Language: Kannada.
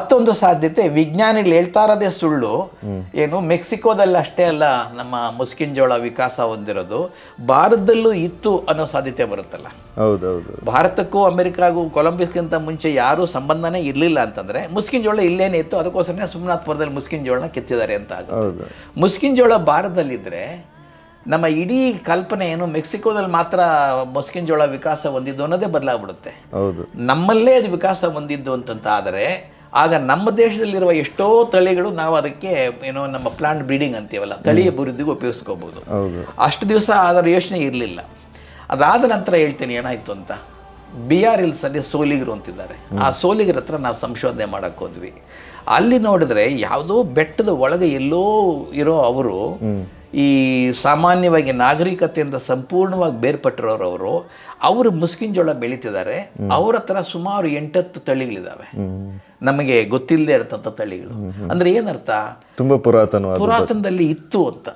ಮತ್ತೊಂದು ಸಾಧ್ಯತೆ ವಿಜ್ಞಾನಿಗಳು ಹೇಳ್ತಾ ಇರೋದೇ ಸುಳ್ಳು. ಏನು ಮೆಕ್ಸಿಕೋದಲ್ಲಿ ಅಷ್ಟೇ ಅಲ್ಲ ನಮ್ಮ ಮುಸ್ಕಿನ್ ಜೋಳ ವಿಕಾಸ ಹೊಂದಿರೋದು. ಭಾರತದಲ್ಲೂ ಇತ್ತು ಅನ್ನೋ ಸಾಧ್ಯತೆ ಬರುತ್ತಲ್ಲ. ಹೌದೌದು. ಭಾರತಕ್ಕೂ ಅಮೆರಿಕಾಗೂ ಕೊಲಂಬಿಸ್ಗಿಂತ ಮುಂಚೆ ಯಾರೂ ಸಂಬಂಧನೇ ಇರಲಿಲ್ಲ ಅಂತಂದ್ರೆ ಮುಸ್ಕಿನ್ ಜೋಳ ಇಲ್ಲೇನೇ ಇತ್ತು ಅದಕ್ಕೋಸ್ಕರನೇ ಸೋಮನಾಥ್ಪುರದಲ್ಲಿ ಮುಸ್ಕಿನ್ ಜೋಳನ ಕೆತ್ತಿದ್ದಾರೆ ಅಂತ ಆಗುತ್ತೆ. ಮುಸ್ಕಿನ್ ಜೋಳ ಭಾರತದಲ್ಲಿದ್ದರೆ ನಮ್ಮ ಇಡೀ ಕಲ್ಪನೆ ಏನು ಮೆಕ್ಸಿಕೋದಲ್ಲಿ ಮಾತ್ರ ಮುಸ್ಕಿನ್ ಜೋಳ ವಿಕಾಸ ಹೊಂದಿದ್ದು ಅನ್ನೋದೇ ಬದಲಾಗ್ಬಿಡುತ್ತೆ. ಹೌದು. ನಮ್ಮಲ್ಲೇ ಅದು ವಿಕಾಸ ಹೊಂದಿದ್ದು ಅಂತಂತ ಆದರೆ ಆಗ ನಮ್ಮ ದೇಶದಲ್ಲಿರುವ ಎಷ್ಟೋ ತಳಿಗಳು ನಾವು ಅದಕ್ಕೆ ಏನೋ ನಮ್ಮ ಪ್ಲಾಂಟ್ ಬ್ರೀಡಿಂಗ್ ಅಂತೀವಲ್ಲ ತಳಿ ಅಭಿವೃದ್ಧಿಗೆ ಉಪಯೋಗಿಸ್ಕೋಬೋದು. ಹೌದು. ಅಷ್ಟು ದಿವಸ ಅದರ ಯೋಚನೆ ಇರಲಿಲ್ಲ. ಅದಾದ ನಂತರ ಹೇಳ್ತೀನಿ ಏನಾಯ್ತು ಅಂತ. ಬಿ ಆರ್ ಹಿಲ್ಸಲ್ಲಿ ಸೋಲಿಗರು ಅಂತಿದ್ದಾರೆ. ಆ ಸೋಲಿಗರ ಹತ್ರ ನಾವು ಸಂಶೋಧನೆ ಮಾಡಕ್ ಹೋದ್ವಿ. ಅಲ್ಲಿ ನೋಡಿದ್ರೆ ಯಾವುದೋ ಬೆಟ್ಟದ ಒಳಗೆ ಎಲ್ಲೋ ಇರೋ ಅವರು ಈ ಸಾಮಾನ್ಯವಾಗಿ ನಾಗರಿಕತೆಯಿಂದ ಸಂಪೂರ್ಣವಾಗಿ ಬೇರ್ಪಟ್ಟಿರೋರವರು ಅವರು ಮುಸ್ಕಿನ ಜೋಳ ಬೆಳೀತಿದ್ದಾರೆ. ಅವ್ರ ಹತ್ರ ಸುಮಾರು ಎಂಟತ್ತು ತಳಿಗಳಿದ್ದಾವೆ ನಮಗೆ ಗೊತ್ತಿಲ್ಲದೆ ಇರತಂಥ ತಳಿಗಳು. ಅಂದ್ರೆ ಏನರ್ಥ? ತುಂಬಾ ಪುರಾತನ ಪುರಾತನದಲ್ಲಿ ಇತ್ತು ಅಂತ.